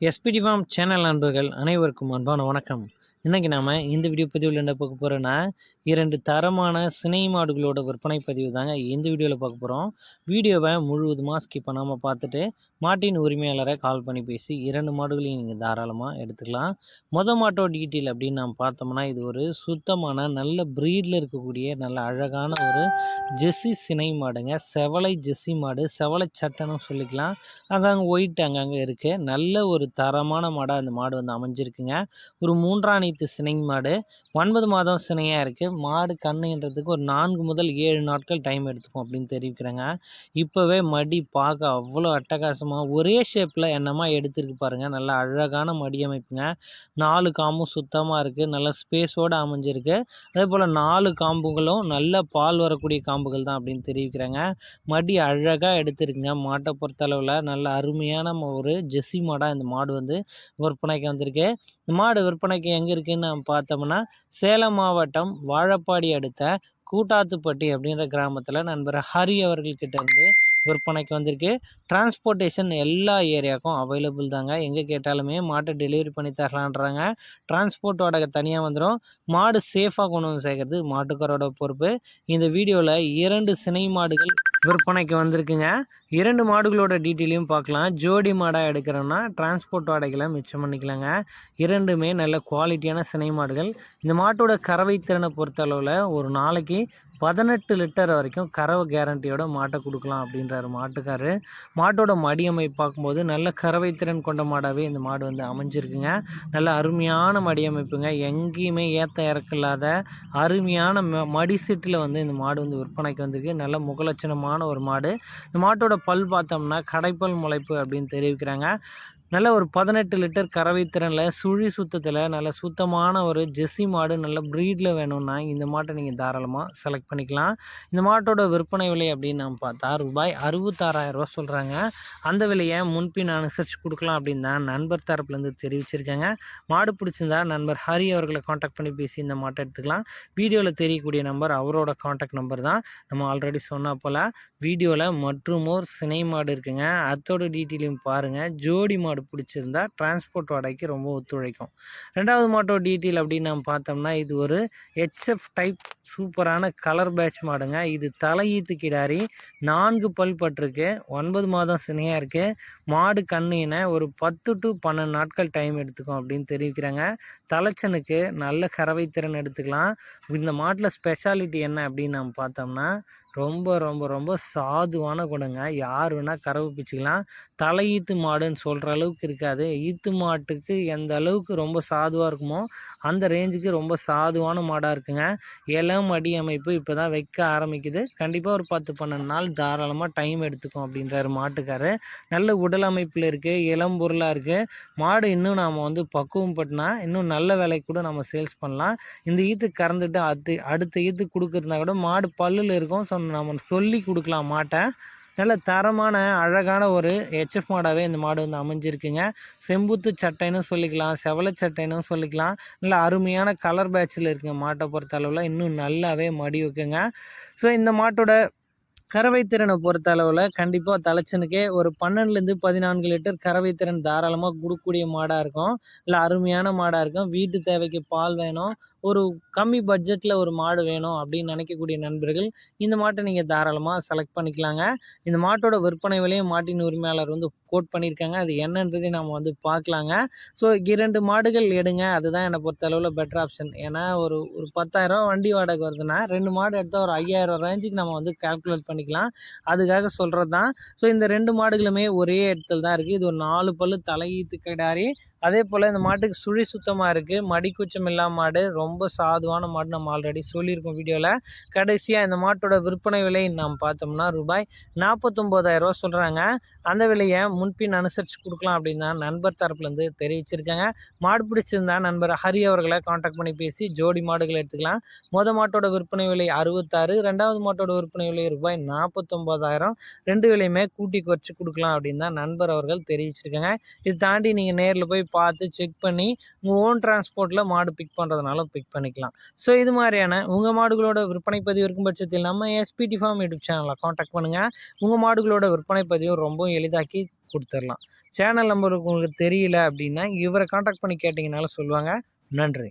SPD form channel நண்பர்கள் அனைவருக்கும் அன்பான வணக்கம். இன்றைக்கி நாம் இந்த வீடியோ பதிவில் என்ன பார்க்க போகிறோன்னா இரண்டு தரமான சினை மாடுகளோட விற்பனை பதிவு தாங்க இந்த வீடியோவில் பார்க்க போகிறோம் வீடியோவை முழுவதுமாக ஸ்கிப் பண்ணாமல் பார்த்துட்டு மாட்டின் உரிமையாளரை கால் பண்ணி பேசி இரண்டு மாடுகளையும் நீங்கள் தாராளமாக எடுத்துக்கலாம். மொத மாட்டோ டீட்டெயில் அப்படின்னு நாம் பார்த்தோம்னா இது ஒரு சுத்தமான நல்ல ப்ரீடில் இருக்கக்கூடிய நல்ல அழகான ஒரு ஜெஸ்ஸி சினை மாடுங்க. செவலை ஜெஸ்ஸி மாடு செவலை சட்டைன்னு சொல்லிக்கலாம். அங்கங்கே ஒயிட் அங்கங்கே இருக்குது நல்ல ஒரு தரமான மாடாக அந்த மாடு வந்து அமைஞ்சிருக்குங்க. ஒரு மூன்றாணித்து சினை மாடு. ஒன்பது மாதம் சினையாக இருக்குது மாடு கண்ணுன்றதுக்கு ஒரு நான்கு முதல் ஏழு நாட்கள் டைம் எடுத்துக்கும் அப்படின்னு தெரிவிக்கிறாங்க. இப்போவே மடி பார்க்க அவ்வளோ அட்டகாசம் வித்தியாசமாக ஒரே ஷேப்பில் என்னமாக எடுத்துருக்கு பாருங்கள் நல்ல அழகான மடி அமைப்புங்க. நாலு காம்பும் சுத்தமாக இருக்குது நல்ல ஸ்பேஸோடு அமைஞ்சிருக்கு. அதே போல் நாலு காம்புகளும் நல்ல பால் வரக்கூடிய காம்புகள் தான் அப்படின்னு தெரிவிக்கிறாங்க. மடி அழகாக எடுத்துருக்குங்க. மாட்டை பொறுத்தளவில் நல்ல அருமையான ஒரு ஜெஸ்ஸி மாடாக இந்த மாடு வந்து விற்பனைக்கு வந்திருக்கு. இந்த மாடு விற்பனைக்கு எங்கே இருக்குதுன்னு நம்ம பார்த்தோம்னா சேலம் மாவட்டம் வாழப்பாடி அடுத்த கூட்டாத்துப்பட்டி அப்படின்ற கிராமத்தில் நண்பர் ஹரி அவர்கள்கிட்ட இருந்து விற்பனைக்கு வந்திருக்கு. டிரான்ஸ்போர்ட்டேஷன் எல்லா ஏரியாவுக்கும் அவைலபிள் தாங்க. எங்கே கேட்டாலுமே மாட்டை டெலிவரி பண்ணி தரலான்றாங்க. டிரான்ஸ்போர்ட் வாடகை தனியாக வந்துடும் மாடு சேஃபாக கொண்டு வந்து சேர்க்கறது மாட்டுக்காரோட பொறுப்பு. இந்த வீடியோவில் இரண்டு சினை மாடுகள் விற்பனைக்கு வந்திருக்குங்க. இரண்டு மாடுகளோட டீட்டெயிலையும் பார்க்கலாம். ஜோடி மாடாக எடுக்கிறோன்னா டிரான்ஸ்போர்ட் வாடகைகளை மிச்சம் பண்ணிக்கலாங்க. இரண்டுமே நல்ல குவாலிட்டியான சினை மாடுகள். இந்த மாட்டோட கறவை திறனை பொறுத்த அளவில் ஒரு நாளைக்கு பதினெட்டு லிட்டர் வரைக்கும் கறவை கேரண்டியோட மாட்டை கொடுக்கலாம் அப்படின்றாரு மாட்டுக்காரு. மாட்டோட மடியமை பார்க்கும்போது நல்ல கறவை திறன் கொண்ட மாடாகவே இந்த மாடு வந்து அமைஞ்சிருக்குங்க. நல்ல அருமையான மடி அமைப்புங்க. எங்கேயுமே ஏற்ற இறக்கில்லாத அருமையான மடி சீட்டில் வந்து இந்த மாடு வந்து விற்பனைக்கு வந்திருக்கு. நல்ல முகலட்சணமான ஒரு மாடு. இந்த மாட்டோட பல் பார்த்தோம்னா கடைப்பல் முளைப்பு அப்படின்னு தெரிவிக்கிறாங்க. நல்ல ஒரு பதினெட்டு லிட்டர் கறவை திறனில் சுழி சுத்தத்தில் நல்ல சுத்தமான ஒரு ஜெஸ்ஸி மாடு நல்ல ப்ரீடில் வேணும்னா இந்த மாட்டை நீங்கள் தாராளமாக செலக்ட் பண்ணிக்கலாம். இந்த மாட்டோட விற்பனை விலை அப்படின்னு நம்ம பார்த்தா ரூபாய் அறுபத்தாறாயிரரூவா சொல்கிறாங்க அந்த விலையை முன்பின் அனுசரித்து கொடுக்கலாம் அப்படின்னு தான் நண்பர் தரப்புலேருந்து தெரிவிச்சிருக்காங்க. மாடு பிடிச்சிருந்தா நண்பர் ஹரி அவர்களை காண்டாக்ட் பண்ணி பேசி இந்த மாட்டை எடுத்துக்கலாம். வீடியோவில் தெரியக்கூடிய நம்பர் அவரோட காண்டாக்ட் நம்பர் தான். நம்ம ஆல்ரெடி சொன்னால் போல் வீடியோவில் மற்றும் ஒரு சினை மாடு இருக்குங்க. அதோட டீட்டெயிலையும் பாருங்கள் ஜோடி மாடு பிடிச்சிருந்தா டிரான்ஸ்போர்ட் வாடகைக்கு ரொம்ப ஒத்துழைக்கும். ரெண்டாவது மாட்டோ டீட்டெயில் அப்படின்னு நம்ம பார்த்தோம்னா இது ஒரு ஹெச்எஃப் டைப் சூப்பரான கலர் பேட்ச் மாடுங்க. இது தலையீத்து கிடாரி நான்கு பல் பட்டிருக்கு ஒன்பது மாதம் சினையாக இருக்குது மாடு கண்ணினை ஒரு பத்து டு பன்னெண்டு நாட்கள் டைம் எடுத்துக்கும் அப்படின்னு தெரிவிக்கிறாங்க. தலைச்சனுக்கு நல்ல கறவை திறன் எடுத்துக்கலாம். இந்த மாட்டில் ஸ்பெஷாலிட்டி என்ன அப்படின்னு நம்ம பார்த்தோம்னா ரொம்ப ரொம்ப ரொம்ப சாதுவான குணங்க. யார் வேணால் கறவை பிச்சுக்கலாம். தலை ஈத்து மாடுன்னு சொல்கிற அளவுக்கு இருக்காது. ஈத்து மாட்டுக்கு எந்த அளவுக்கு ரொம்ப சாதுவாக இருக்குமோ அந்த ரேஞ்சுக்கு ரொம்ப சாதுவான மாடாக இருக்குங்க. இளம் அடி அமைப்பு இப்போ தான் வைக்க ஆரம்பிக்குது. கண்டிப்பாக ஒரு பத்து பன்னெண்டு நாள் தாராளமாக டைம் எடுத்துக்கும் அப்படின்றாரு மாட்டுக்காரு. நல்ல உடல் அமைப்பில் இருக்குது இளம் பொருளாக இருக்குது மாடு இன்னும் நாம் வந்து பக்குவம் பட்டினா இன்னும் நல்ல விலைக்கு கூட நம்ம சேல்ஸ் பண்ணலாம். இந்த ஈத்து கறந்துட்டு அடுத்து அடுத்த ஈத்து கொடுக்குறதுனா கூட மாடு பல்லில் இருக்கும். ஸோ நம்ம சொல்லி கொடுக்கலாம் மாட்டை நல்ல தரமான அழகான ஒரு ஹெச்எஃப் மாடாகவே இந்த மாடு வந்து அமைஞ்சிருக்குங்க. செம்புத்து சட்டைன்னு சொல்லிக்கலாம் செவலை சட்டைன்னு சொல்லிக்கலாம். நல்ல அருமையான கலர் பேட்சில் இருக்குங்க மாட்டை பொறுத்த அளவில். இன்னும் நல்லாவே மடி வைக்குங்க. ஸோ இந்த மாட்டோட கறவை திறனை பொறுத்த அளவில் கண்டிப்பாக தலைச்சனுக்கே ஒரு பன்னெண்டுலேருந்து பதினான்கு லிட்டர் கறவை திறன் தாராளமாக கொடுக்கக்கூடிய மாடாக இருக்கும். இல்லை அருமையான மாடாக இருக்கும். வீட்டு தேவைக்கு பால் வேணும். ஒரு கம்மி பட்ஜெட்டில் ஒரு மாடு வேணும் அப்படின்னு நினைக்கக்கூடிய நண்பர்கள் இந்த மாட்டை நீங்கள் தாராளமாக செலக்ட் பண்ணிக்கலாங்க. இந்த மாட்டோட விற்பனை விலையும் மாட்டின் உரிமையாளர் வந்து கோட் பண்ணியிருக்காங்க. அது என்னன்றதை நம்ம வந்து பார்க்கலாங்க. ஸோ இரண்டு மாடுகள் எடுங்க. அதுதான் என்னை பொறுத்த அளவில் பெட்டர் ஆப்ஷன் ஏன்னா ஒரு ஒரு பத்தாயிரம் வண்டி வாடகை வருதுன்னா ரெண்டு மாடு எடுத்தால் ஒரு ஐயாயிரம் ரேஞ்சுக்கு நம்ம வந்து கால்குலேட் பண்ணிக்கலாம். அதுக்காக சொல்கிறது தான் ஸோ இந்த ரெண்டு மாடுகளுமே ஒரே இடத்துல தான் இருக்குது இது ஒரு நாலு பல்லு தலையீத்து கிடாரி அதே போல் இந்த மாட்டுக்கு சுழி சுத்தமாக இருக்குது மடி குச்சம் இல்லாம மாடு. ரொம்ப சாதுவான மாடு நம்ம ஆல்ரெடி சொல்லியிருக்கோம் வீடியோவில் கடைசியாக இந்த மாட்டோட விற்பனை விலை நாம் பார்த்தோம்னா ரூபாய் நாற்பத்தொம்போதாயிரரூவா சொல்கிறாங்க அந்த விலையை முன்பின் அனுசரித்து கொடுக்கலாம் அப்படின்னு தான் நண்பர் தரப்புலேருந்து தெரிவிச்சிருக்காங்க. மாடு பிடிச்சிருந்தா நண்பர் ஹரி அவர்களை காண்டாக்ட் பண்ணி பேசி ஜோடி மாடுகளை எடுத்துக்கலாம். மொதல் மாட்டோட விற்பனை விலை அறுபத்தாறு ரெண்டாவது மாட்டோட விற்பனை விலை ரூபாய் நாற்பத்தொம்போதாயிரம் ரெண்டு விலையுமே கூட்டி குறைச்சி கொடுக்கலாம் அப்படின்னு தான் நண்பர் அவர்கள் தெரிவிச்சிருக்காங்க. இது தாண்டி நீங்கள் நேரில் போய் போய் பார்த்து செக் பண்ணி உங்கள் ஓன் டிரான்ஸ்போர்ட்டில் மாடு பிக் பண்ணுறதுனால பிக் பண்ணிக்கலாம். ஸோ இது மாதிரியான உங்கள் மாடுகளோட விற்பனை பதிவு இருக்கும் பட்சத்தில் நம்ம எஸ்பிடி ஃபார்ம் யூடியூப் சேனலில் காண்டாக்ட் பண்ணுங்கள் உங்கள் மாடுகளோட விற்பனை பதிவு ரொம்ப எளிதாக்கி கொடுத்துடலாம். சேனல் நம்பர் உங்களுக்கு தெரியல அப்படின்னா இவரை காண்டாக்ட் பண்ணி கேட்டிங்கனாலும் சொல்லுவாங்க. நன்றி.